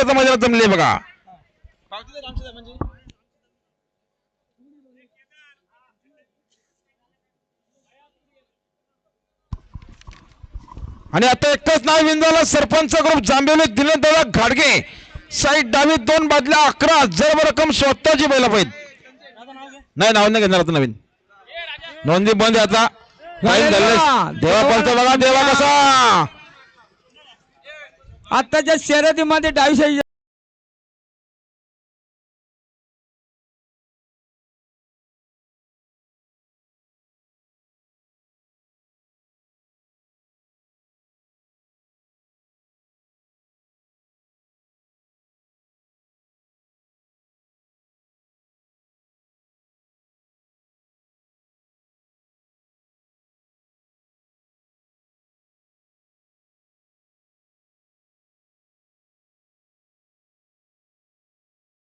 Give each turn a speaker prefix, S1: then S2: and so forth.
S1: आता मैदानात जमले बघा आणि आता एकच नाव विंदाला सरपंच ग्रुप जांभेवले दिनेश दादा घाडगे. साईड डावी दोन बादल्या अकरा. जर रक्कम स्वतःची बैला पाहिजे नाही नाव नाही घेणार आता नवीन. नोंदी बंद आता. देवा पळतो बघा देवा कसा.
S2: आताच्या शर्यतीमध्ये डावी